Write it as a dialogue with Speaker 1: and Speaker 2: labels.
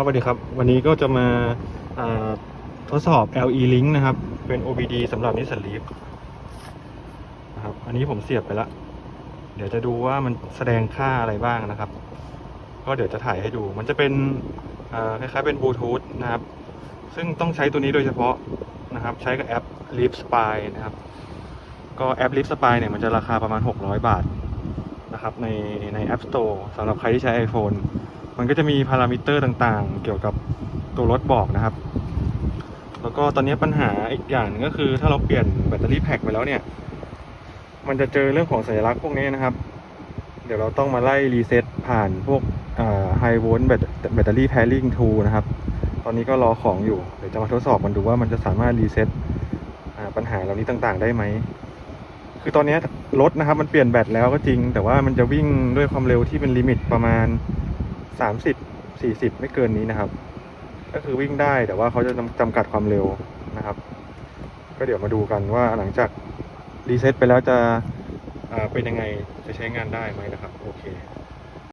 Speaker 1: ครับสวัสดีครับ วันนี้ก็จะมาทดสอบ LE Link นะครับ เป็น OBD สำหรับ Nissan Leaf นะครับ อันนี้ผมเสียบไปแล้วเดี๋ยวจะดูว่ามันแสดงค่าอะไรบ้างนะครับ ก็เดี๋ยวจะถ่ายให้ดู มันจะเป็นคล้ายๆเป็นบลูทูธนะครับ ซึ่งต้องใช้ตัวนี้โดยเฉพาะนะครับ ใช้กับแอป Leaf Spy นะครับ ก็แอป Leaf Spy เนี่ยมันจะราคาประมาณ 600 บาทนะครับในใน App Store สำหรับใครที่ใช้ iPhone มันก็จะมีพารามิเตอร์ต่างๆ เกี่ยวกับตัวรถบอกนะครับ แล้วก็ตอนนี้ปัญหาอีกอย่างนึงก็คือ ถ้าเราเปลี่ยนแบตเตอรี่แพ็คไปแล้วเนี่ย มันจะเจอเรื่องของสัญลักษณ์พวกนี้นะครับ เดี๋ยวเราต้องมาไล่รีเซ็ตผ่านพวกไฮโวลต์แบตแบตเตอรี่แพริงทูนะครับ ตอนนี้ก็รอของอยู่ เดี๋ยวจะมาทดสอบมันดูว่ามันจะสามารถรีเซ็ตปัญหาเหล่านี้ต่างๆ ได้ไหม คือตอนนี้รถนะครับมันเปลี่ยนแบตแล้วก็จริง แต่ว่ามันจะวิ่งด้วยความเร็วที่เป็นลิมิตประมาณ สามสิบสี่สิบไม่เกินนี้นะครับ ก็คือวิ่งได้แต่ว่าเขาจะจำจำกัดความเร็วนะครับ ก็เดี๋ยวมาดูกันว่าหลังจากรีเซ็ตไปแล้วจะอ่าเป็นยังไงจะใช้งานได้ไหมนะครับ โอเค